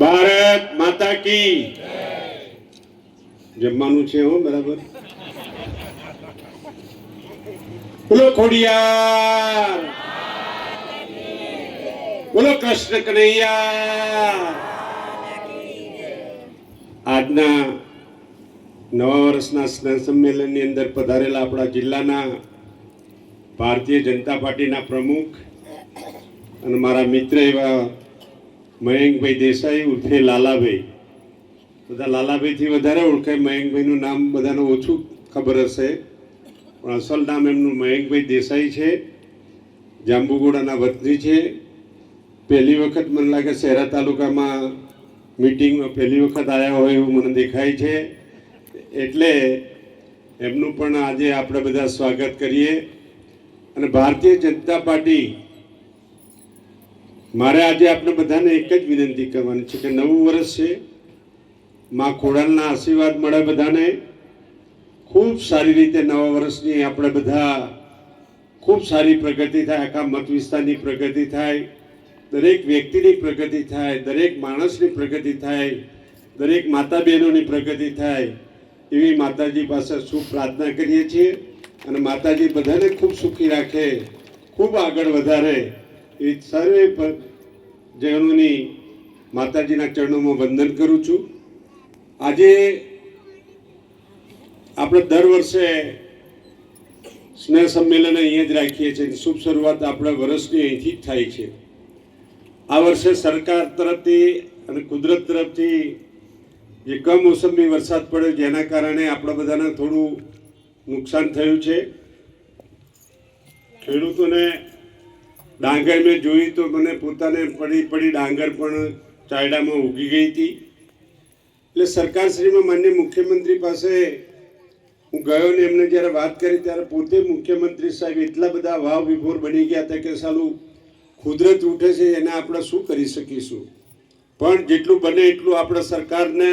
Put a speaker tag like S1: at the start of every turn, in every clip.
S1: ભારત માતા કી. જમવાનું છે હો, બરાબર. બોલો ખોડિયાર. બોલો કૃષ્ણ કનૈયા. આજના નવા વર્ષના સ્નેહ સંમેલનની અંદર પધારેલા આપણા જિલ્લાના ભારતીય જનતા પાર્ટીના પ્રમુખ અને મારા મિત્ર એવા મયંકભાઈ દેસાઈ, ઉર્ફે લાલાભાઈ. બધા લાલાભાઈથી વધારે ઓળખાય. મયંકભાઈનું નામ બધાને ઓછું ખબર હશે. પણ અસલ નામ એમનું મયંકભાઈ દેસાઈ છે. જાંબુગોડાના વતની છે. પહેલી વખત મને લાગે શહેરા તાલુકામાં મિટિંગમાં પહેલી વખત આવ્યા હોય એવું મને દેખાય છે. એટલે એમનું પણ આજે આપણે બધા સ્વાગત કરીએ. અને ભારતીય જનતા પાર્ટી મારે આજે આપણે બધાને એક જ વિનંતી કરવાની છે કે નવું વર્ષ છે. માં ખોડાલના આશીર્વાદ મળે બધાને. ખૂબ સારી રીતે નવા વર્ષની આપણે બધા ખૂબ સારી પ્રગતિ થાય, આખા મત વિસ્તારની પ્રગતિ થાય. દરેક વ્યક્તિની પ્રગતિ થાય, દરેક માણસની પ્રગતિ થાય, દરેક માતા બહેનોની પ્રગતિ થાય. એવી માતાજી પાસે શુભ પ્રાર્થના કરીએ છીએ અને માતાજી બધાને ખૂબ સુખી રાખે, ખૂબ આગળ વધારે. એ સર્વે જનોની માતાજીના ચરણોમાં વંદન કરું છું. આજે આપણે દર વર્ષે સ્નેહ સંમેલન અહીંયા જ રાખીએ છીએ. શુભ શરૂઆત આપણા વર્ષની અહીંથી થાય છે. આ વર્ષે સરકાર તરફથી અને કુદરત તરફથી જે કમોસમી વરસાદ પડ્યો જેના કારણે આપણા બધાને થોડું નુકસાન થયું છે. ખેડૂતોને ડાંગર મેં જોઈ તો મને પોતાને પડી પડી ડાંગર પણ ચાયડામાં ઉગી ગઈ હતી. એટલે સરકારશ્રીમાં માન્ય મુખ્યમંત્રી પાસે હું ગયો ને એમને જ્યારે વાત કરી ત્યારે પોતે મુખ્યમંત્રી સાહેબ એટલા બધા વાવ વિભોર બની ગયા હતા કે સાલું કુદરત ઉઠે છે એને આપણે શું કરી શકીશું? પણ જેટલું બને એટલું આપણે સરકારને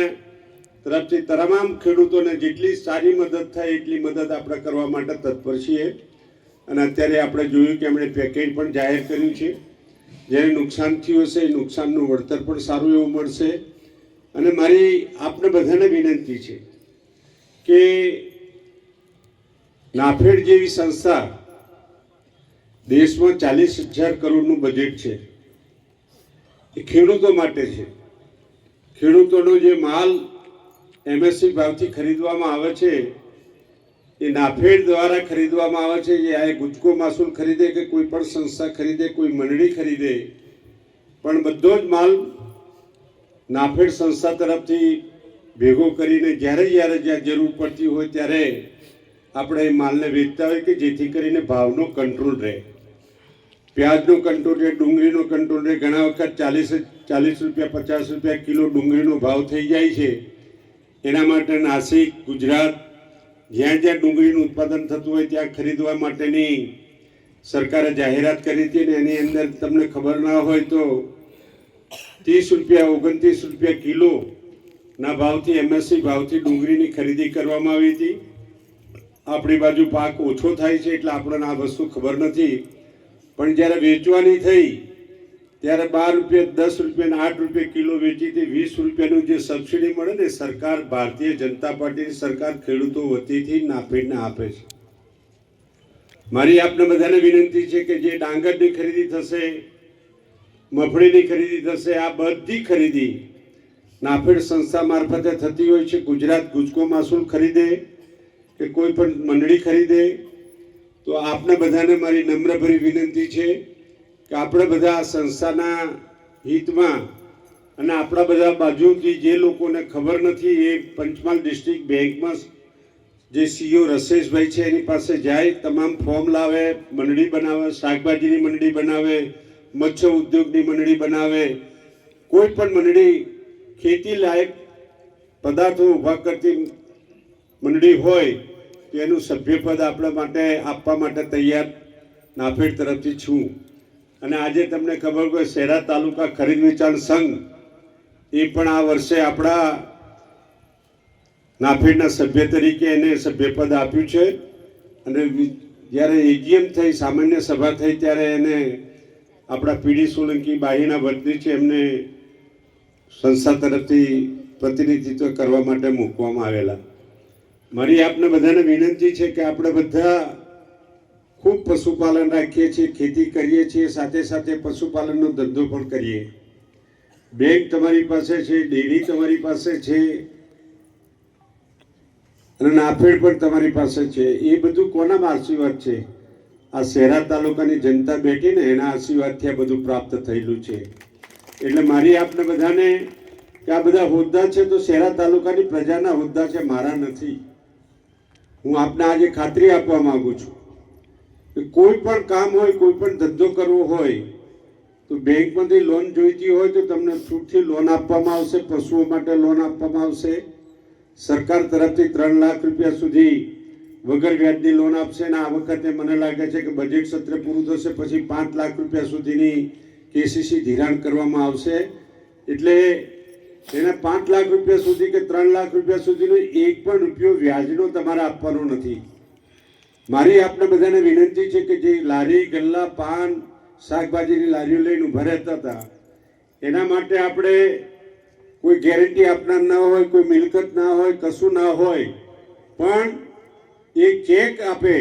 S1: તરફથી તમામ ખેડૂતોને જેટલી સારી મદદ થાય એટલી મદદ આપણે કરવા માટે તત્પર છીએ. અને અત્યારે આપણે જોયું કે એમણે પેકેજ પણ જાહેર કર્યું છે. જેને નુકસાન થયું હશે એ નુકસાનનું વળતર પણ સારું એવું મળશે. અને મારી આપને બધાને વિનંતી છે કે નાફેડ જેવી સંસ્થા દેશમાં ચાલીસ હજાર કરોડનું બજેટ છે. એ ખેડૂતો માટે છે. ખેડૂતોનો જે માલ એમએસપી ભાવથી ખરીદવામાં આવે છે એ નાફેડ દ્વારા ખરીદવામાં આવે છે. જે આ ગુજકો માસૂલ ખરીદે કે કોઈ પણ સંસ્થા ખરીદે, કોઈ મંડળી ખરીદે. પણ બધો જ માલ નાફેડ સંસ્થા તરફથી ભેગો કરીને જ્યારે જ્યારે જ્યાં જરૂર પડતી હોય ત્યારે આપણે એ માલને વેચતા હોય કે જેથી કરીને ભાવનો કંટ્રોલ રહે. પ્યાજનો કંટ્રોલ રહે, ડુંગળીનો કંટ્રોલ રહે. ઘણા વખત ચાલીસ ચાલીસ રૂપિયા, પચાસ રૂપિયા કિલો ડુંગળીનો ભાવ થઈ જાય છે. એના માટે નાસિક, ગુજરાત જ્યાં જ્યાં ડુંગળીનું ઉત્પાદન થતું હોય ત્યાં ખરીદવા માટેની સરકારે જાહેરાત કરી હતી ને એની અંદર તમને ખબર ના હોય તો ત્રીસ રૂપિયા, ઓગણત્રીસ રૂપિયા કિલો ના ભાવથી એમએસસી ભાવથી ડુંગળીની ખરીદી કરવામાં આવી હતી. આપણી બાજુ પાક ઓછો થાય છે એટલે આપણને આ વસ્તુ ખબર નથી. પણ જ્યારે વેચવાની થઈ ત્યારે બાર રૂપિયા, દસ રૂપિયા આઠ રૂપિયા કિલો વેચીથી વીસ રૂપિયાનું જે સબસિડી મળે ને સરકાર, ભારતીય જનતા પાર્ટીની સરકાર ખેડૂતો વતીથી નાફેડને આપે છે. મારી આપને બધાને વિનંતી છે કે જે ડાંગરની ખરીદી થશે, મફળીની ખરીદી થશે, આ બધી ખરીદી નાફેડ સંસ્થા મારફતે થતી હોય છે. ગુજરાત ગુજકો માસૂલ ખરીદે કે કોઈ પણ મંડળી ખરીદે, તો આપને બધાને મારી નમ્રભરી વિનંતી છે. કે આપણે બધા સંસ્થાના હિતમાં અને આપણા બધા બાજુથી જે લોકોને ખબર નથી, એ પંચમહાલ ડિસ્ટ્રિક્ટ બેંકમાં જે સીઓ રસેશભાઈ છે, એની પાસે જાય, તમામ ફોર્મ લાવે, મંડળી બનાવે, શાકભાજીની મંડળી બનાવે, મત્સ્ય ઉદ્યોગની મંડળી બનાવે, કોઈ પણ મંડળી ખેતી લાયક પદાર્થો ઊભા કરતી મંડળી હોય, તો એનું સભ્યપદ આપણા માટે આપવા માટે તૈયાર નાફેડ તરફથી છું. અને આજે તમને ખબર હોય શહેરા તાલુકા ખરીદ વેચાણ સંઘ એ પણ આ વર્ષે આપણા નાફેડના સભ્ય તરીકે એને સભ્યપદ આપ્યું છે. અને જ્યારે એજીએમ થઈ, સામાન્ય સભા થઈ, ત્યારે એને આપણા પીડી સોલંકી બાહીના વર્તી છે, એમને સંસ્થા તરફથી પ્રતિનિધિત્વ કરવા માટે મૂકવામાં આવેલા. મારી આપને બધાને વિનંતી છે કે આપણે બધા ખૂબ પશુપાલન રાખીએ છીએ ખેતી કરીએ છીએ, સાથે સાથે પશુપાલનનો ધંધો પણ કરીએ. બેંક તમારી પાસે છે, ડેરી તમારી પાસે છે, અને નાફેડ પણ તમારી પાસે છે. એ બધું કોના આશીર્વાદ છે? આ શહેરા તાલુકાની જનતા બેઠી ને એના આશીર્વાદથી આ બધું પ્રાપ્ત થયેલું છે. એટલે મારી આપને બધાને કે આ બધા હોદ્દા છે તો શહેરા તાલુકાની પ્રજાના હોદ્દા છે, મારા નથી. હું આપને આજે ખાતરી આપવા માગું છું. કોઈ પણ કામ હોય, કોઈ પણ ધંધો કરવો હોય, તો બેંકમાંથી લોન જોઈતી હોય તો તમને છૂટથી લોન આપવામાં આવશે, પશુઓ માટે લોન આપવામાં આવશે. સરકાર તરફથી ત્રણ લાખ રૂપિયા સુધી વગર વ્યાજની લોન આપશે અને આ વખતે મને લાગે છે કે બજેટ સત્ર પૂરું થશે, પછી પાંચ લાખ રૂપિયા સુધીની કેસીસી ધિરાણ કરવામાં આવશે. એટલે એને પાંચ લાખ રૂપિયા સુધી કે ત્રણ લાખ રૂપિયા સુધીનો એક પણ રૂપિયો વ્યાજનો તમારે આપવાનો નથી. મારી આપને બધાને વિનંતી છે કે જે લારી, ગલ્લા, પાન, શાકભાજીની લારીઓ લઈને ઊભા રહેતા હતા, એના માટે આપણે કોઈ ગેરંટી આપનાર ના હોય, કોઈ મિલકત ના હોય, કશું ના હોય, પણ એ ચેક આપે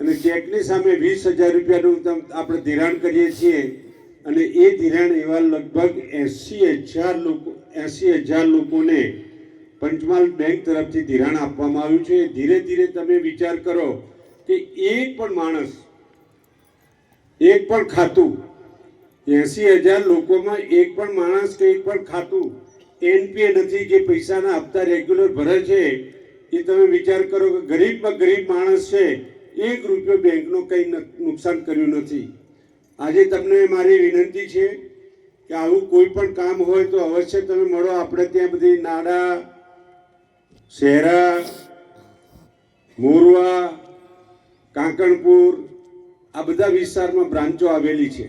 S1: અને ચેકની સામે વીસ હજાર રૂપિયાનું આપણે ધિરાણ કરીએ છીએ અને એ ધિરાણ એવા લગભગ એંસી હજાર લોકો એંસી હજાર લોકોને પંચમહાલ બેંક તરફથી ધિરાણ આપવામાં આવ્યું છે. ધીરે ધીરે તમે વિચાર કરો કે એક પણ માણસ, એક પણ ખાતું એસી હજાર લોકોમાં એક પણ માણસ કે એક પણ ખાતું, એનપીએ નથી જે પૈસાના હપ્તા રેગ્યુલર ભરે છે, એ તમે વિચાર કરો કે ગરીબમાં ગરીબ માણસ છે, એક રૂપિયો બેંકનો કંઈ નુકસાન કર્યું નથી. આજે તમને મારી વિનંતી છે કે આવું કોઈ પણ કામ હોય તો અવશ્ય તમે મળો. આપણે ત્યાં બધી નાડા શહેરા મોરવા કાંકણપુર, આ બધા વિસ્તારમાં બ્રાન્ચો આવેલી છે.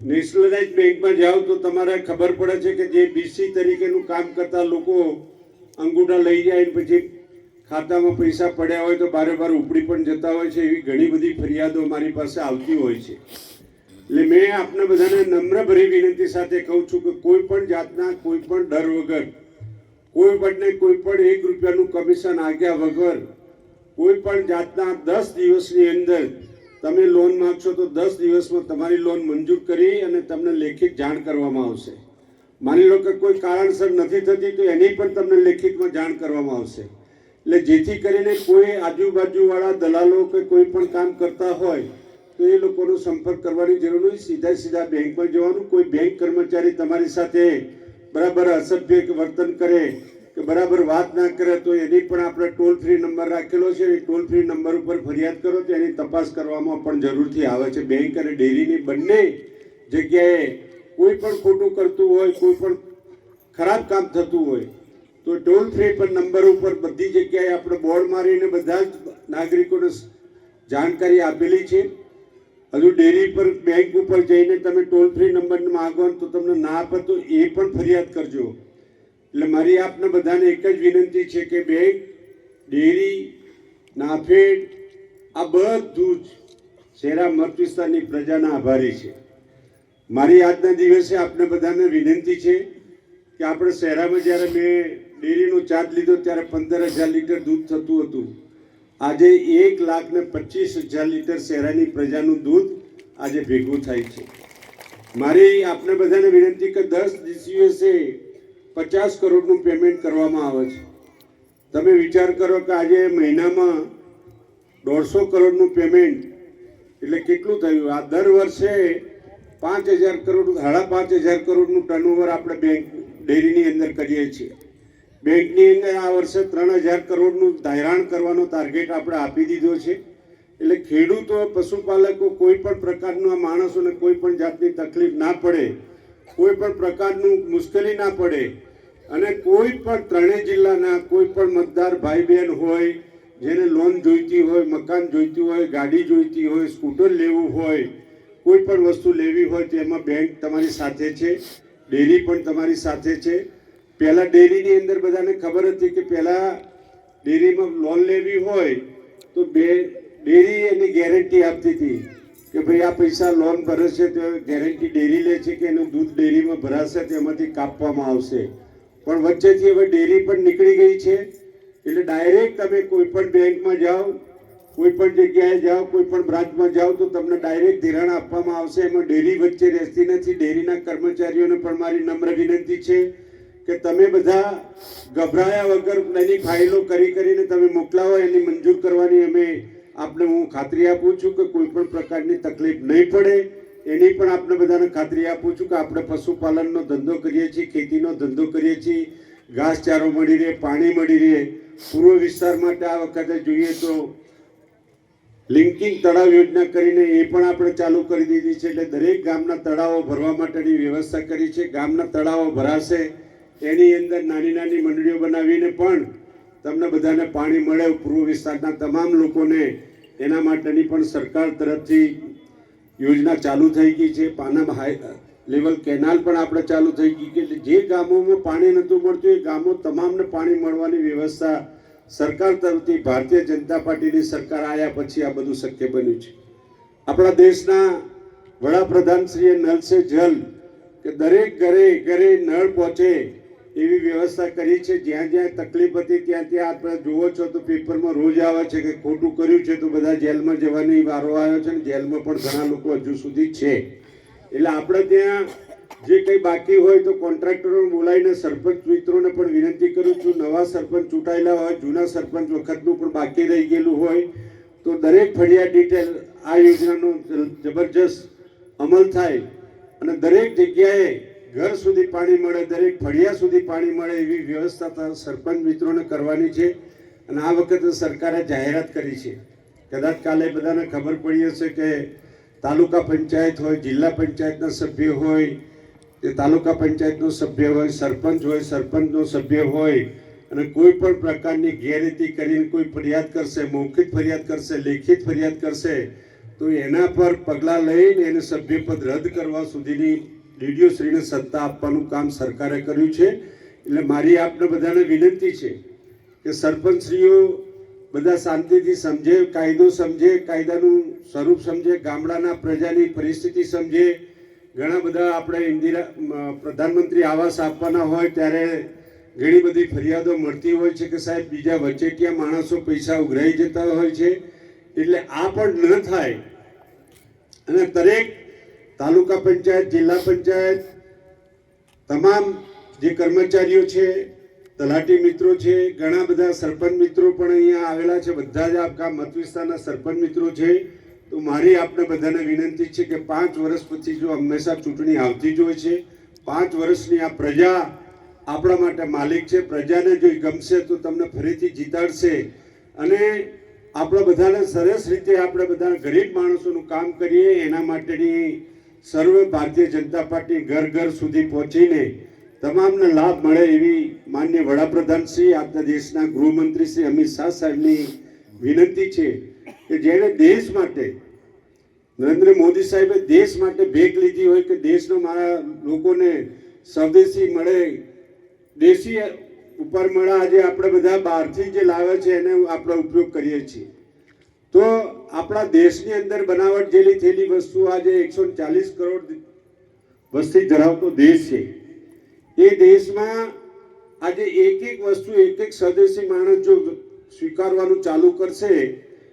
S1: નેશનલાઇઝ બેંકમાં જાઓ તો તમારે ખબર પડે છે કે જે બીસી તરીકેનું કામ કરતા લોકો અંગૂઠા લઈ જાય પછી ખાતામાં પૈસા પડ્યા હોય તો બારે બાર ઉપડી પણ જતા હોય છે, એવી ઘણી બધી ફરિયાદો મારી પાસે આવતી હોય છે. એટલે મેં આપને બધાને નમ્રભરી વિનંતી સાથે કહું છું કે કોઈ પણ જાતના, કોઈ પણ ડર વગર, કોઈ પણને કોઈ પણ એક રૂપિયાનું કમિશન આગ્યા વગર કોઈ પણ જાતના દસ દિવસની અંદર તમે લોન માંગશો તો દસ દિવસમાં તમારી લોન મંજૂર કરી અને તમને લેખિત જાણ કરવામાં આવશે. માની લો કે કોઈ કારણસર નથી થતી તો એની પણ તમને લેખિતમાં જાણ કરવામાં આવશે. એટલે જેથી કરીને કોઈ આજુબાજુવાળા દલાલો કે કોઈ પણ કામ કરતા હોય તો એ લોકોનો સંપર્ક કરવાની જરૂર નહીં સીધા સીધા બેંકમાં જવાનું. કોઈ બેંક કર્મચારી તમારી સાથે બરાબર અસભ્ય વર્તન કરે કે બરાબર વાત ના કરે તો એની પણ આપણે ટોલ ફ્રી નંબર રાખેલો છે. એ ટોલ ફ્રી નંબર ઉપર ફરિયાદ કરો તો એની તપાસ કરવામાં પણ જરૂરથી આવે છે. બેંક અને ડેરીની બંને જગ્યાએ કોઈ પણ ખોટું કરતું હોય, કોઈ પણ ખરાબ કામ થતું હોય, તો ટોલ ફ્રી પર નંબર ઉપર બધી જગ્યાએ આપણે બોર્ડ મારીને બધા જ નાગરિકોને જાણકારી આપેલી છે. હજુ ડેરી પર બેંક ઉપર જઈને તમે ટોલ ફ્રી નંબર માંગો તો તમને ના આપે તો એ પણ ફરિયાદ કરજો. એટલે મારી આપને બધાને એક જ વિનંતી છે કે બેંક ડેરી, નાફેડ, આ બધું જ શેરા મત વિસ્તારની પ્રજાના આભારી છે. મારી આજના દિવસે આપને બધાને વિનંતી છે કે આપણે શહેરામાં જ્યારે મેં ડેરીનો ચાર્જ લીધો ત્યારે પંદર હજાર લીટર દૂધ થતું હતું. આજે એક લાખ ને પચીસ હજાર લીટર શહેરાની પ્રજાનું દૂધ આજે ભેગું થાય છે. મારી આપને બધાને વિનંતી કે દસ દિવસે પચાસ કરોડનું પેમેન્ટ કરવામાં આવે છે. તમે વિચાર કરો કે આજે મહિનામાં દોઢસો કરોડનું પેમેન્ટ એટલે કેટલું થયું? આ દર વર્ષે પાંચ હજાર કરોડ, સાડા પાંચ હજાર કરોડનું ટર્નઓવર આપણે બેંક ડેરીની અંદર કરીએ છીએ. બેંકની અંદર આ વર્ષે ત્રણ હજાર કરોડનું ધારાણ કરવાનો ટાર્ગેટ આપણે આપી દીધો છે. એટલે ખેડૂતો, પશુપાલકો કોઈ પણ પ્રકારના માણસોને કોઈ પણ જાતની તકલીફ ના પડે કોઈ પણ પ્રકારનું મુશ્કેલી ના પડે અને કોઈ પણ ત્રણેય જિલ્લાના કોઈ પણ મતદાર ભાઈ બહેન હોય, જેને લોન જોઈતી હોય, મકાન જોઈતું હોય, ગાડી જોઈતી હોય, સ્કૂટર લેવું હોય, કોઈ પણ વસ્તુ લેવી હોય તો એમાં બેંક તમારી સાથે છે, ડેરી પણ તમારી સાથે છે. પહેલાં ડેરીની અંદર બધાને ખબર હતી કે પહેલાં ડેરીમાં લોન લેવી હોય તો બે, ડેરી એની ગેરંટી આપતી હતી. કે ભાઈ આ પૈસા લોન ભરે છે તો ગેરંટી ડેરી લે છે કે એનું દૂધ ડેરીમાં ભરાશે તેમાંથી કાપવામાં આવશે? પણ વચ્ચેથી હવે ડેરી પણ નીકળી ગઈ છે. એટલે ડાયરેક્ટ તમે કોઈ પણ બેંકમાં જાઓ, કોઈ પણ જગ્યાએ જાઓ, કોઈ પણ બ્રાન્ચમાં જાઓ તો તમને ડાયરેક્ટ ધિરાણ આપવામાં આવશે. એમાં ડેરી વચ્ચે રહેતી નથી. ડેરીના કર્મચારીઓને પણ મારી નમ્ર વિનંતી છે કે તમે બધા ગભરાયા વગર એની ફાઇલો કરી કરીને તમે મોકલાવો, એની મંજૂર કરવાની અમે આપને હું ખાતરી આપું છું કે કોઈ પણ પ્રકારની તકલીફ નહીં પડે. એની પણ આપણે બધાને ખાતરી આપું છું કે આપણે પશુપાલનનો ધંધો કરીએ છીએ, ખેતીનો ધંધો કરીએ છીએ. ઘાસચારો મળી રહે, પાણી મળી રહે. પૂર્વ વિસ્તાર માટે આ વખતે જોઈએ તો લિંકિંગ તળાવ યોજના કરીને એ પણ આપણે ચાલુ કરી દીધી છે એટલે દરેક ગામના તળાવો ભરવા માટેની વ્યવસ્થા કરી છે. ગામના તળાવો ભરાશે. એની અંદર નાની નાની મંડળીઓ બનાવીને પણ તમને બધાને પાણી મળે પૂર્વ વિસ્તારના તમામ લોકોને. એના માટેની પણ સરકાર તરફથી યોજના ચાલુ થઈ ગઈ છે. પાનમ હાઈ લેવલ કેનાલ પણ આપણે ચાલુ થઈ ગઈ કે જે ગામોમાં પાણી નહોતું મળતું, એ ગામો તમામને પાણી મળવાની વ્યવસ્થા સરકાર તરફથી ભારતીય જનતા પાર્ટીની સરકાર આવ્યા પછી આ બધું શક્ય બન્યું છે. આપણા દેશના વડાપ્રધાન શ્રીએ નલ સે જલ કે દરેક ઘરે ઘરે નળ પહોંચે એવી વ્યવસ્થા કરી છે, જ્યાં જ્યાં તકલીફ હતી ત્યાં ત્યાં આપણે જોવો છો તો પેપરમાં રોજ આવે છે કે ખોટું કર્યું છે તો બધા જેલમાં જવાની વારો આવ્યો છે ને જેલમાં પણ ઘણા લોકો હજુ સુધી છે. એટલે આપણે ત્યાં જે કંઈ બાકી હોય તો કોન્ટ્રાક્ટરોને બોલાવીને સરપંચ મિત્રોને પણ વિનંતી કરું છું, નવા સરપંચ ચૂંટાયેલા હોય, જૂના સરપંચ વખતનું પણ બાકી રહી ગયેલું હોય, તો દરેક ફળિયા ડિટેલ આ યોજનાનો જબરજસ્ત અમલ થાય અને દરેક જગ્યાએ ઘર સુધી પાણી મળે, દરેક ફળિયા સુધી પાણી મળે એવી વ્યવસ્થા સરપંચ મિત્રોને કરવાની છે. અને આ વખતે સરકારે જાહેરાત કરી છે. કદાચ કાલે બધાને ખબર પડી હશે કે તાલુકા પંચાયત હોય, જિલ્લા પંચાયતના સભ્ય હોય એ તાલુકા પંચાયતનો સભ્ય હોય, સરપંચ હોય, સરપંચનો સભ્ય હોય, અને કોઈ પણ પ્રકારની ગેરરીતિ કરીને કોઈ ફરિયાદ કરશે, મૌખિક ફરિયાદ કરશે, લેખિત ફરિયાદ કરશે, તો એના પર પગલાં લઈને એને સભ્યપદ રદ કરવા સુધીની ડીડીઓ શ્રીને સત્તા આપવાનું કામ સરકારે કર્યું છે. એટલે મારી આપને બધાને વિનંતી છે કે સરપંચશ્રીઓ બધા શાંતિથી સમજે, કાયદો સમજે, કાયદાનું સ્વરૂપ સમજે, ગામડાના પ્રજાની પરિસ્થિતિ સમજે. ઘણા બધા આપણે ઇન્દિરા પ્રધાનમંત્રી આવાસ આપવાના હોય ત્યારે ઘણી બધી ફરિયાદો મળતી હોય છે કે સાહેબ, બીજા વચેટિયા માણસો પૈસા ઉઘરાઈ જતા હોય છે. એટલે આ પણ ન થાય. અને દરેક તાલુકા પંચાયત, જિલ્લા પંચાયત, તમામ જે કર્મચારીઓ છે, તલાટી મિત્રો છે, ઘણા બધા સરપંચ મિત્રો પણ અહીંયા આવેલા છે, બધા જ આપણા મત વિસ્તારના સરપંચ મિત્રો છે. તો મારી આપને બધાને વિનંતી છે કે પાંચ વર્ષ પછી જો હંમેશા ચૂંટણી આવતી જ હોય છે, પાંચ વર્ષની આ પ્રજા આપણા માટે માલિક છે. પ્રજાને જો ગમશે તો તમને ફરીથી જીતાડશે. અને આપણા બધાને સરસ રીતે આપણે બધા ગરીબ માણસોનું કામ કરીએ, એના માટેની સર્વ ભારતીય જનતા પાર્ટી ઘર ઘર સુધી પહોંચીને તમામને લાભ મળે એવી માન્ય વડાપ્રધાન શ્રી આપણા દેશના ગૃહમંત્રી શ્રી અમિત શાહ સાહેબની વિનંતી છે કે જેણે દેશ માટે, નરેન્દ્ર મોદી સાહેબે દેશ માટે ભેગ લીધી હોય કે દેશનો મારા લોકોને સ્વદેશી મળે, દેશી ઉપર મળે આજે આપણે બધા બહારથી જે લાવે છે એને આપણે ઉપયોગ કરીએ છીએ. તો આપણા દેશની અંદર બનાવટ જેલી થયેલી વસ્તુ આજે એકસો ચાલીસ કરોડ વસ્તી ધરાવતો દેશ છે. એ દેશમાં આજે એક એક વસ્તુ, એક એક સ્વદેશી માણસ જો સ્વીકારવાનું ચાલુ કરશે,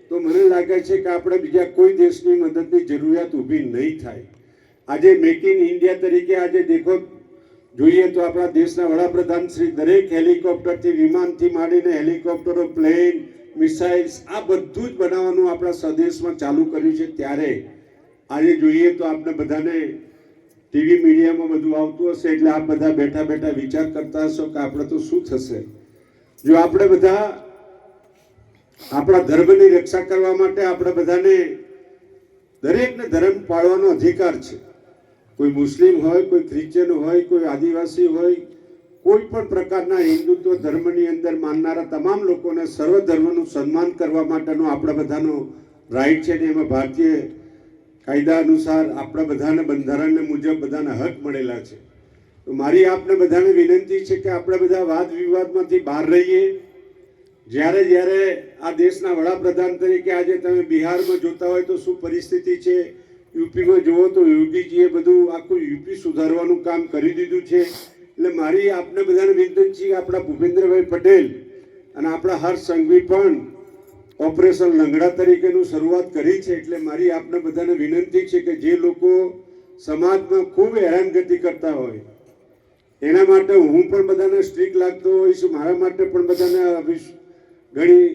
S1: તો મને લાગે છે કે આપણે બીજા કોઈ દેશની મદદની જરૂરિયાત ઊભી નહીં થાય. આજે મેક ઇન ઇન્ડિયા તરીકે આજે દેખો, જોઈએ તો આપણા દેશના વડાપ્રધાન શ્રી દરેક હેલિકોપ્ટરથી, વિમાનથી માંડીને હેલિકોપ્ટરો, પ્લેન મિસાઇલ્સ આ બધું જ બનાવવાનું આપણા સ્વદેશમાં ચાલુ કર્યું છે. ત્યારે આજે જોઈએ તો આપણે બધાને ટીવી મીડિયામાં બધું આવતું હશે, એટલે આપ બધા બેઠા બેઠા વિચાર કરતા હશો કે આપણે તો શું થશે. જો આપણે બધા આપણા ધર્મની રક્ષા કરવા માટે આપણે બધાને દરેકને ધર્મ પાળવાનો અધિકાર છે. કોઈ મુસ્લિમ હોય, કોઈ ક્રિશ્ચન હોય, કોઈ આદિવાસી હોય કોઈ પણ પ્રકારના હિન્દુત્વ ધર્મની અંદર માનનારા તમામ લોકોને સર્વ ધર્મનું સન્માન કરવા માટેનો આપણા બધાનો રાઈટ છે ને એમાં ભારતીય કાયદા અનુસાર આપણા બધાને બંધારણને મુજબ બધાને હક મળેલા છે. તો મારી આપને બધાને વિનંતી છે કે આપણે બધા વાદ વિવાદમાંથી બહાર રહીએ. જ્યારે જ્યારે આ દેશના વડાપ્રધાન તરીકે આજે તમે બિહારમાં જોતા હોય તો શું પરિસ્થિતિ છે? યુપીમાં જુઓ તો યોગીજીએ બધું આખું યુપી સુધારવાનું કામ કરી દીધું છે. એટલે મારી આપને બધાને વિનંતી છે કે આપણા ભૂપેન્દ્રભાઈ પટેલ અને આપણા હર્ષ સંઘવી પણ ઓપરેશન લંગડા તરીકેનું શરૂઆત કરી છે એટલે મારી આપને બધાને વિનંતી છે કે જે લોકો સમાજમાં ખૂબ હેરાનગતિ કરતા હોય, એના માટે હું પણ બધાને સ્ટ્રીક લાગતો હોઈશ મારા માટે પણ બધાને ઘણી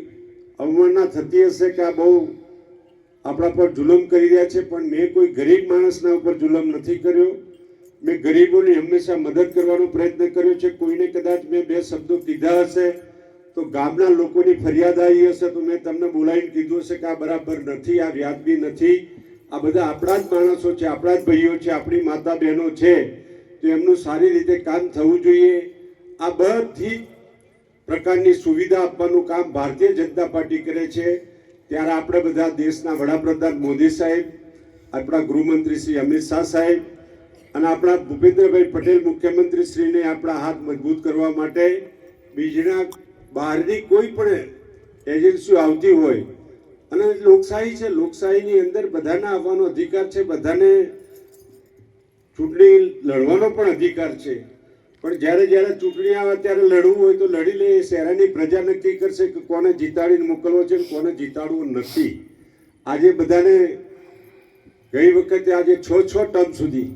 S1: અવમાનના થતી હશે કે આ બહુ આપણા પર જુલમ કરી રહ્યા છે, પણ મેં કોઈ ગરીબ માણસના ઉપર જુલમ નથી કર્યો. મેં ગરીબોને હંમેશા મદદ કરવાનો પ્રયત્ન કર્યો છે. કોઈને કદાચ મેં બે શબ્દો કીધા હશે તો ગામના લોકોની ફરિયાદ આવી હશે તો મેં તમને બોલાવીને કીધું હશે કે આ બરાબર નથી, આ વ્યાજબી નથી. આ બધા આપણા જ માણસો છે, આપણા જ ભાઈઓ છે, આપણી માતા બહેનો છે. તો એમનું સારી રીતે કામ થવું જોઈએ. આ બધી પ્રકારની સુવિધા આપવાનું કામ ભારતીય જનતા પાર્ટી કરે છે. ત્યારે આપણે બધા દેશના વડાપ્રધાન મોદી સાહેબ, આપણા ગૃહમંત્રી શ્રી અમિત શાહ સાહેબ અને આપણા ભૂપેન્દ્રભાઈ પટેલ મુખ્યમંત્રી શ્રીને આપણા હાથ મજબૂત કરવા માટે બીજના બહારની કોઈ પણ એજન્સીઓ આવતી હોય. અને લોકશાહી છે, લોકશાહીની અંદર બધાને આવવાનો અધિકાર છે, બધાને ચૂંટણી લડવાનો પણ અધિકાર છે. પણ જ્યારે જ્યારે ચૂંટણી આવે ત્યારે લડવું હોય તો લડી લે, શહેરાની પ્રજા નક્કી કરશે કે કોને જીતાડીને મોકલવો છે કોને જીતાડવું નથી. આજે બધાને ગઈ વખતે આજે છ છ ટર્મ સુધી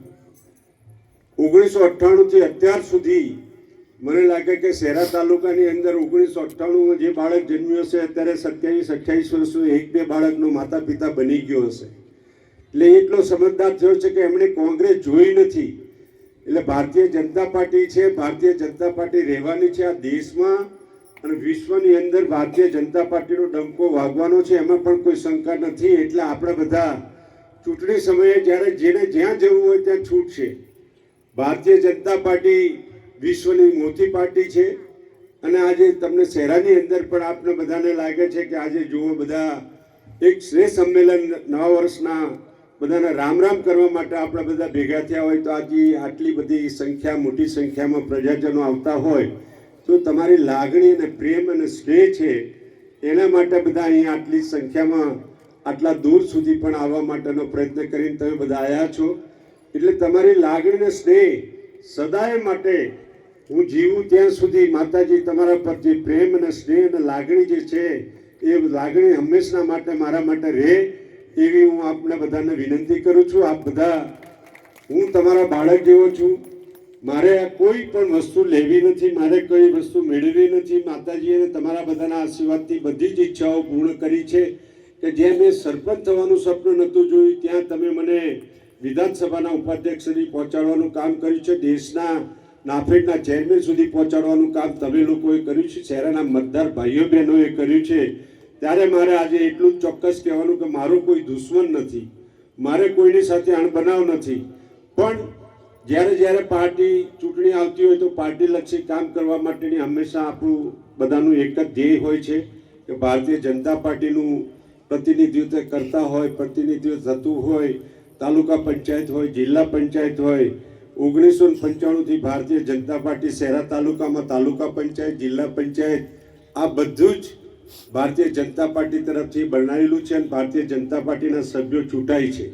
S1: ઓગણીસો અઠ્ઠાણુંથી અત્યાર સુધી મને લાગે કે શહેરા તાલુકાની અંદર ઓગણીસો અઠ્ઠાણુંમાં જે બાળક જન્મ્યું હશે, અત્યારે સત્યાવીસ, અઠ્યાવીસ વર્ષનું એક બે બાળકનો માતા પિતા બની ગયો હશે. એટલે એટલો સમજદાર થયો છે કે એમણે કોંગ્રેસ જોઈ નથી. એટલે ભારતીય જનતા પાર્ટી છે, ભારતીય જનતા પાર્ટી રહેવાની છે આ દેશમાં અને વિશ્વની અંદર ભારતીય જનતા પાર્ટીનો ડંકો વાગવાનો છે, એમાં પણ કોઈ શંકા નથી. એટલે આપણે બધા ચૂંટણી સમયે જ્યારે જેને જ્યાં જવું હોય ત્યાં છૂટ છે ભારતીય જનતા પાર્ટી વિશ્વની મોટી પાર્ટી છે. અને આજે તમને શહેરાની અંદર પણ આપને બધાને લાગે છે કે આજે જુઓ બધા એક શ્રેષ્ઠ સંમેલન નવા વર્ષના બધાને રામ રામ કરવા માટે આપણે બધા ભેગા થયા હોય તો આજે આટલી બધી સંખ્યા, મોટી સંખ્યામાં પ્રજાજનો આવતા હોય તો તમારી લાગણી અને પ્રેમ અને સ્નેહ છે એના માટે બધા અહીંયા આટલી સંખ્યામાં, આટલા દૂર સુધી પણ આવવા માટેનો પ્રયત્ન કરીને તમે બધા આવ્યા છો. એટલે તમારી લાગણીને સ્નેહ સદાય માટે હું જીવું ત્યાં સુધી માતાજી, તમારા પર જે પ્રેમ અને સ્નેહ અને લાગણી જે છે, એ લાગણી હંમેશા માટે મારા માટે રહે એવી હું આપને બધાને વિનંતી કરું છું. આપ બધા, હું તમારા બાળક જેવો છું. મારે આ કોઈ પણ વસ્તુ લેવી નથી, મારે કોઈ વસ્તુ મેળવી નથી. માતાજીએ તમારા બધાના આશીર્વાદથી બધી જ ઈચ્છાઓ પૂર્ણ કરી છે કે જે મેં સરપંચ થવાનું સપનું નહોતું જોયું, ત્યાં તમે મને વિધાનસભાના ઉપાધ્યક્ષ સુધી પહોંચાડવાનું કામ કર્યું છે. દેશના નાફેડના ચેરમેન સુધી પહોંચાડવાનું કામ તમે લોકોએ કર્યું છે. શહેરના મતદાર ભાઈઓ બહેનોએ કર્યું છે. ત્યારે મારે આજે એટલું જ ચોક્કસ કહેવાનું કે મારો કોઈ દુશ્મન નથી. મારે કોઈની સાથે અણબનાવ નથી. પણ જ્યારે જ્યારે પાર્ટી ચૂંટણી આવતી હોય તો પાર્ટીલક્ષી કામ કરવા માટેની હંમેશા આપણું બધાનું એક જ ધ્યેય હોય છે કે ભારતીય જનતા પાર્ટીનું પ્રતિનિધિત્વ કરતા હોય, પ્રતિનિધિત્વ થતું હોય તાલુકા પંચાયત હોય, જિલ્લા પંચાયત હોય, ઓગણીસો પંચાણુંથી ભારતીય જનતા પાર્ટી શહેરા તાલુકામાં તાલુકા પંચાયત, જિલ્લા પંચાયત, આ બધું જ ભારતીય જનતા પાર્ટી તરફથી બનાવેલું છે અને ભારતીય જનતા પાર્ટીના સભ્યો ચૂંટાય છે.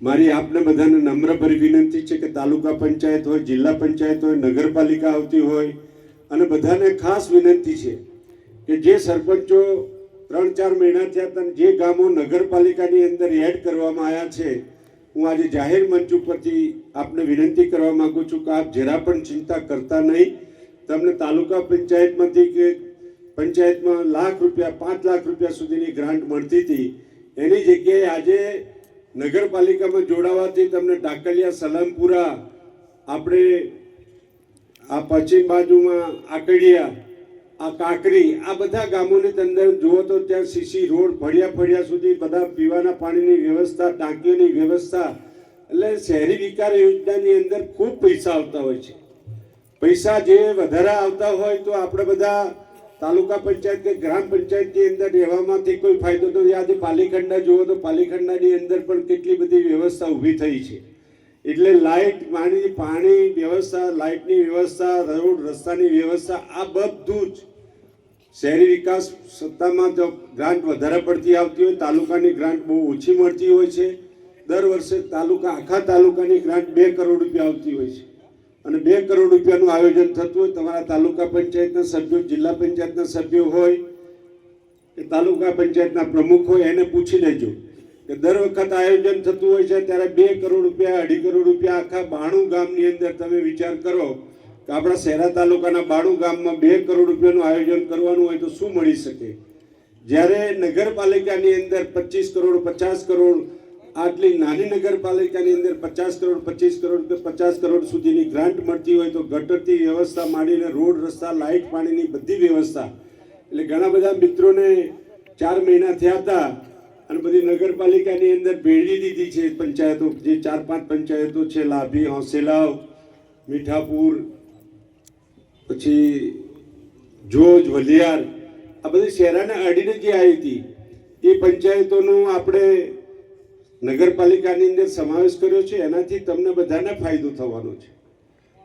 S1: મારી આપને બધાને નમ્રભરી વિનંતી છે કે તાલુકા પંચાયત હોય, જિલ્લા પંચાયત હોય, નગરપાલિકા આવતી હોય, અને બધાને ખાસ વિનંતી છે કે જે સરપંચો ત્રણ ચાર મહિના થયા હતા જે ગામો નગરપાલિકાની અંદર એડ કરવામાં આવ્યા છે હું આજે જાહેર મંચ ઉપરથી આપને વિનંતી કરવા માગું છું કે આપ જરા પણ ચિંતા કરતા નહીં. તમને તાલુકા પંચાયતમાંથી કે પંચાયતમાં લાખ રૂપિયા, પાંચ લાખ રૂપિયા સુધીની ગ્રાન્ટ મળતી હતી. એની જગ્યાએ આજે નગરપાલિકામાં જોડાવાથી તમને ડાકલિયા સલામપુરા, આપણે આ પશ્ચિમ બાજુમાં આકડિયા આ કાંકરી, આ બધા ગામોની અંદર જુઓ તો ત્યાં સીસી રોડ ફળિયા ફળિયા સુધી બધા પીવાના પાણીની વ્યવસ્થા, ટાંકીઓની વ્યવસ્થા. એટલે શહેરી વિકાસ યોજનાની અંદર ખૂબ પૈસા આવતા હોય છે. પૈસા જે વધારા આવતા હોય તો આપણે બધા તાલુકા પંચાયત કે ગ્રામ પંચાયતની અંદર રહેવામાંથી કોઈ ફાયદો તો આજે પાલીખંડા જુઓ તો પાલીખંડાની અંદર પણ કેટલી બધી વ્યવસ્થા ઊભી થઈ છે. એટલે લાઇટ પાણી પાણી વ્યવસ્થા લાઇટની વ્યવસ્થા, રોડ રસ્તાની વ્યવસ્થા, આ બધું જ શહેરી વિકાસ સત્તામાં તો ગ્રાન્ટ વધારે પડતી આવતી હોય, તાલુકાની ગ્રાન્ટ બહુ ઓછી મળતી હોય છે. દર વર્ષે તાલુકા, આખા તાલુકાની ગ્રાન્ટ બે કરોડ રૂપિયા આવતી હોય છે. અને બે કરોડ રૂપિયાનું આયોજન થતું હોય, તમારા તાલુકા પંચાયતના સભ્યો, જિલ્લા પંચાયતના સભ્યો હોય, કે તાલુકા પંચાયતના પ્રમુખ હોય, એને પૂછી લેજો. કે દર વખત આયોજન થતું હોય છે, ત્યારે બે કરોડ રૂપિયા, અઢી કરોડ રૂપિયા આખા બાણું ગામની અંદર તમે વિચાર કરો કે આપણા શહેરા તાલુકાના બાળુ ગામમાં બે કરોડ રૂપિયાનું આયોજન કરવાનું હોય તો શું મળી શકે? જ્યારે નગરપાલિકાની અંદર પચીસ કરોડ, પચાસ કરોડ, આટલી નાની નગરપાલિકાની અંદર પચાસ કરોડ, પચીસ કરોડ કે પચાસ કરોડ સુધીની ગ્રાન્ટ મળતી હોય તો ગટરથી વ્યવસ્થા માંડીને રોડ, રસ્તા, લાઇટ, પાણીની બધી વ્યવસ્થા. એટલે ઘણા બધા મિત્રોને ચાર મહિના થયા હતા અને બધી નગરપાલિકાની અંદર ભેળવી દીધી છે પંચાયતો. જે ચાર પાંચ પંચાયતો છે, લાભી, હોંસેલાવ, મીઠાપુર પછી જોજ, વલિયાર, આ બધી શહેરાને અડીને જે આવી હતી, એ પંચાયતોનો આપણે નગરપાલિકાની અંદર સમાવેશ કર્યો છે, એનાથી તમને બધાને ફાયદો થવાનો છે.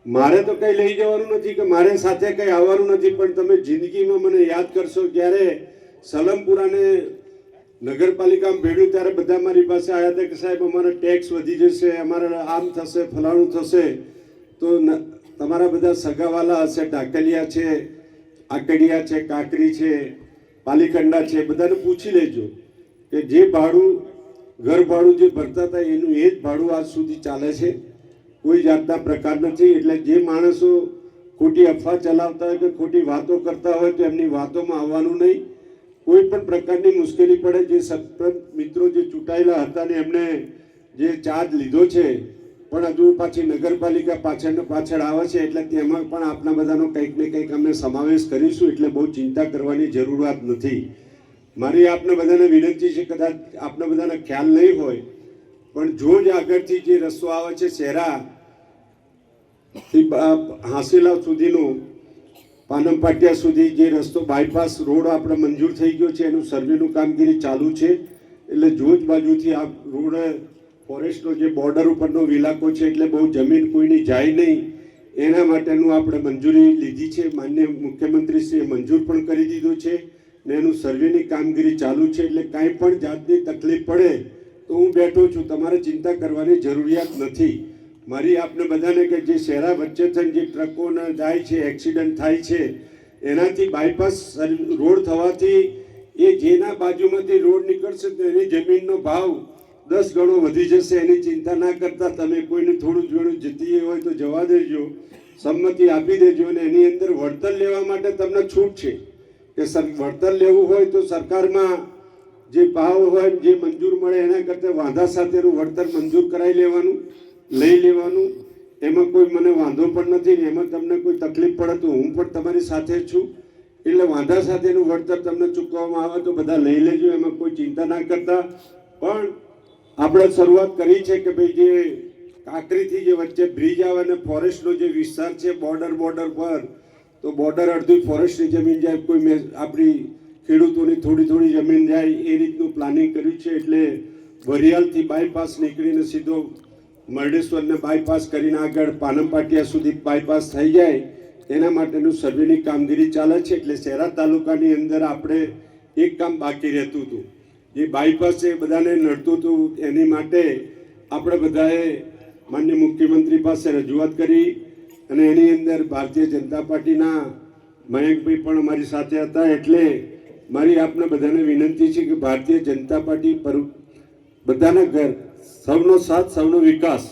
S1: મારે તો કંઈ લઈ જવાનું નથી કે મારે સાથે કંઈ આવવાનું નથી, પણ તમે જિંદગીમાં મને યાદ કરશો ત્યારે સલમપુરાને નગરપાલિકામાં ભેળ્યું ત્યારે બધા મારી પાસે આવ્યા હતા કે સાહેબ, અમારા ટેક્સ વધી જશે, અમારે આમ થશે, ફલાણું થશે, તો તમારા બધા સગાવાલા હશે ઢાકલિયા છે, આકડિયા છે, કાંકરી છે, પાલીકંડા છે, બધાને પૂછી લેજો કે જે ભાડું, ઘર ભાડું જે ભરતા હતા, એનું એ જ ભાડું આજ સુધી ચાલે છે. કોઈ જાતના પ્રકાર નથી, એટલે જે માણસો ખોટી અફવા ચલાવતા હોય કે ખોટી વાતો કરતા હોય તો એમની વાતોમાં આવવાનું નહીં. કોઈ પણ પ્રકારની મુશ્કેલી પડે, જે સતત મિત્રો જે ચૂંટાયેલા હતા ને એમણે જે ચાર્જ લીધો છે પણ હજુ પાછી નગરપાલિકા પાછળ પાછળ આવે છે એટલે તેમાં પણ આપણા બધાનો કંઈક ને કંઈક અમે સમાવેશ કરીશું એટલે બહુ ચિંતા કરવાની જરૂરિયાત નથી. મારી આપને બધાને વિનંતી છે, કદાચ આપને બધાને ખ્યાલ નહીં હોય, પણ જો જ આગળથી જે રસ્તો આવે છે શહેરા થી હાંસીલાવ સુધીનું, પાનમ પાટિયા સુધી જે રસ્તો બાયપાસ રોડ આપણે મંજૂર થઈ ગયો છે, એનું સર્વેનું કામગીરી ચાલુ છે, એટલે જોજ બાજુથી આ રોડ ફોરેસ્ટનો જે બોર્ડર ઉપરનો વિલાકો છે એટલે બહુ જમીન કોઈની જાય નહીં, એના માટેનું આપણે મંજૂરી લીધી છે. માન્ય મુખ્યમંત્રીશ્રીએ મંજૂર પણ કરી દીધું છે ને એનું સર્વેની કામગીરી ચાલુ છે એટલે કાંઈ પણ જાતની તકલીફ પડે તો હું બેઠો છું. તમારે ચિંતા કરવાની જરૂરિયાત નથી. મારી આપને બધાને કે જે શહેરા વચ્ચે થઈને જે ટ્રકોના જાય છે, એક્સિડન્ટ થાય છે, એનાથી બાયપાસ રોડ થવાથી એ જેના બાજુમાંથી રોડ નીકળશે તો એની જમીનનો ભાવ દસ ગણો વધી જશે, એની ચિંતા ના કરતા તમે કોઈને થોડું ઘણું જીતી હોય તો જવા દેજો, સંમતિ આપી દેજો અને એની અંદર વળતર લેવા માટે તમને છૂટ છે. કે વળતર લેવું હોય તો સરકારમાં જે ભાવ હોય, જે મંજૂર મળે એના કરતાં વાંધા સાથેનું વળતર મંજૂર કરાવી લેવાનું, લઈ લેવાનું. એમાં કોઈ મને વાંધો પણ નથી ને એમાં તમને કોઈ તકલીફ પડે તો હું પણ તમારી સાથે છું. એટલે વાંધા સાથેનું વળતર તમને ચૂકવવામાં આવે તો બધા લઈ લેજો, એમાં કોઈ ચિંતા ના કરતા. પણ આપણે શરૂઆત કરી છે કે ભાઈ જે કાંકરીથી જે વચ્ચે બ્રિજ આવે ને ફોરેસ્ટનો જે વિસ્તાર છે બોર્ડર બોર્ડર પર, તો બોર્ડર અડધી ફોરેસ્ટની જમીન જાય, કોઈ મેં આપણી ખેડૂતોની થોડી થોડી જમીન જાય, એ રીતનું પ્લાનિંગ કર્યું છે. એટલે વરિયાલથી બાયપાસ નીકળીને સીધો મરડેશ્વરને બાયપાસ કરીને આગળ પાનમપાટિયા સુધી બાયપાસ થઈ જાય એના માટેનું સર્વેની કામગીરી ચાલે છે. એટલે શહેરા તાલુકાની અંદર આપણે એક કામ બાકી રહેતું હતું. જે બાયપાસ છે બધાને નડતું હતું. એની માટે આપણે બધાએ માન્ય મુખ્યમંત્રી પાસે રજૂઆત કરી અને એની અંદર ભારતીય જનતા પાર્ટીના મયંકભાઈ પણ અમારી સાથે હતા એટલે મારી આપને બધાને વિનંતી છે કે ભારતીય જનતા પાર્ટી પર બધાના ઘર સૌનો સાથ, સૌનો વિકાસ.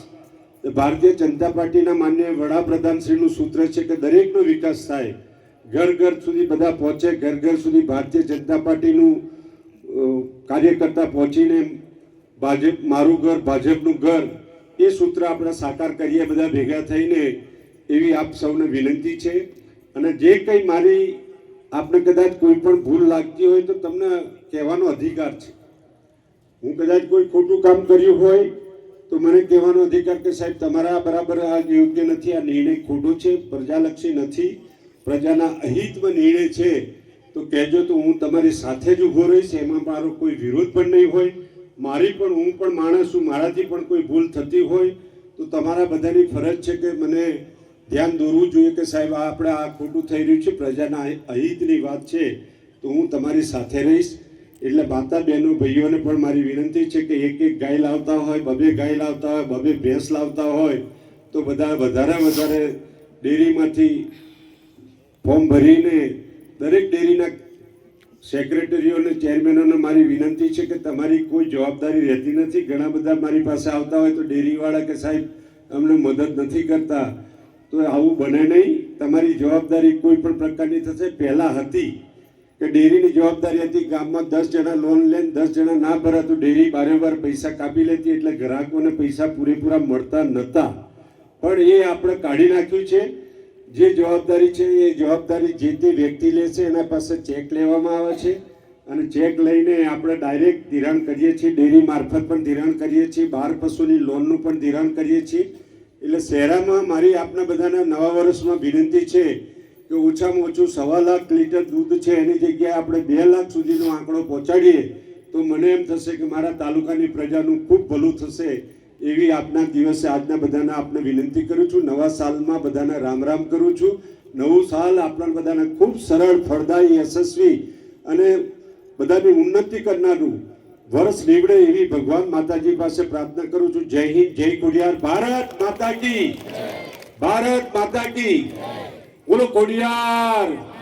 S1: ભારતીય જનતા પાર્ટીના માન્ય વડાપ્રધાનશ્રીનું સૂત્ર છે કે દરેકનો વિકાસ થાય. ઘર ઘર સુધી બધા પહોંચે, ઘર ઘર સુધી ભારતીય જનતા પાર્ટીનું કાર્યકર્તા પહોંચીને ભાજપ, મારું ઘર, ભાજપનું ઘર, એ સૂત્ર આપણે સાકાર કરીએ બધા ભેગા થઈને, એવી આપ સૌને વિનંતી છે. અને જે કંઈ મારી, આપને કદાચ કોઈ પણ ભૂલ લાગતી હોય તો તમને કહેવાનો અધિકાર છે. હું કદાચ કોઈ ખોટું કામ કર્યું હોય, તો મને કહેવાનો અધિકાર કે સાહેબ, તમારા બરાબર આ યોગ્ય નથી, આ નિર્ણય ખોટો છે, પ્રજાલક્ષી નથી. પ્રજાના અહિતમાં નિર્ણય છે. તો કહેજો તો હું તમારી સાથે જ ઊભો રહીશ, એમાં મારો કોઈ વિરોધ પણ નહીં હોય. મારી પણ, હું પણ માણસ છું, મારાથી પણ કોઈ ભૂલ થતી હોય. તો તમારા બધાની ફરજ છે કે મને ધ્યાન દોરવું જોઈએ કે સાહેબ, આ આપણે આ ખોટું થઈ રહ્યું છે, પ્રજાના અહિતની વાત છે, તો હું તમારી સાથે રહીશ. એટલે માતા બહેનો, ભાઈઓને પણ મારી વિનંતી છે કે એક એક ગાય લાવતા હોય, બબે ગાય લાવતા હોય, બબે ભેંસ લાવતા હોય, તો બધા વધારે વધારે ડેરીમાંથી ફોર્મ ભરીને દરેક ડેરીના સેક્રેટરીઓને ચેરમેનોને મારી વિનંતી છે કે તમારી કોઈ જવાબદારી રહેતી નથી. ઘણા બધા મારી પાસે આવતા હોય તો ડેરીવાળા કે સાહેબ, અમને મદદ નથી કરતા. તો આવું બને નહીં. તમારી જવાબદારી કોઈ પણ પ્રકારની થશે. પહેલાં હતી કે ડેરીની જવાબદારી હતી ગામમાં દસ જણા લોન લઈને દસ જણા ના ભરા તો ડેરી બારેબાર પૈસા કાપી લેતી એટલે ગ્રાહકોને પૈસા પૂરેપૂરા મળતા નહોતા પણ એ આપણે કાઢી નાખ્યું છે. જે જવાબદારી છે એ જવાબદારી જે તે વ્યક્તિ લેશે, એના પાસે ચેક લેવામાં આવે છે. અને ચેક લઈને આપણે ડાયરેક્ટ ધિરાણ કરીએ છીએ, ડેરી મારફત પણ ધિરાણ કરીએ છીએ, બાર પશુની લોનનું પણ ધિરાણ કરીએ છીએ. એટલે શહેરામાં મારી આપના બધાના નવા વર્ષમાં વિનંતી છે કે ઓછામાં ઓછું સવા લાખ લીટર દૂધ છે, એની જગ્યાએ આપણે બે લાખ સુધીનો આંકડો પહોંચાડીએ, તો મને એમ થશે કે મારા તાલુકાની પ્રજાનું ખૂબ ભલું થશે. એવી આજના દિવસે આજના બધાને આપને વિનંતી કરું છું, નવા સાલમાં બધાને રામ રામ કરું છું. નવું સાલ આપણા બધાને ખૂબ સરળ, ફળદાયી, યશસ્વી અને બધાની ઉન્નતિ કરનારું વર્ષ નીવડે એવી ભગવાન માતાજી પાસે પ્રાર્થના કરું છું. જય હિન્દ, જય ખોડિયાર. ભારત માતા કી. ભારત માતા કી. બોલો, ખોડિયાર.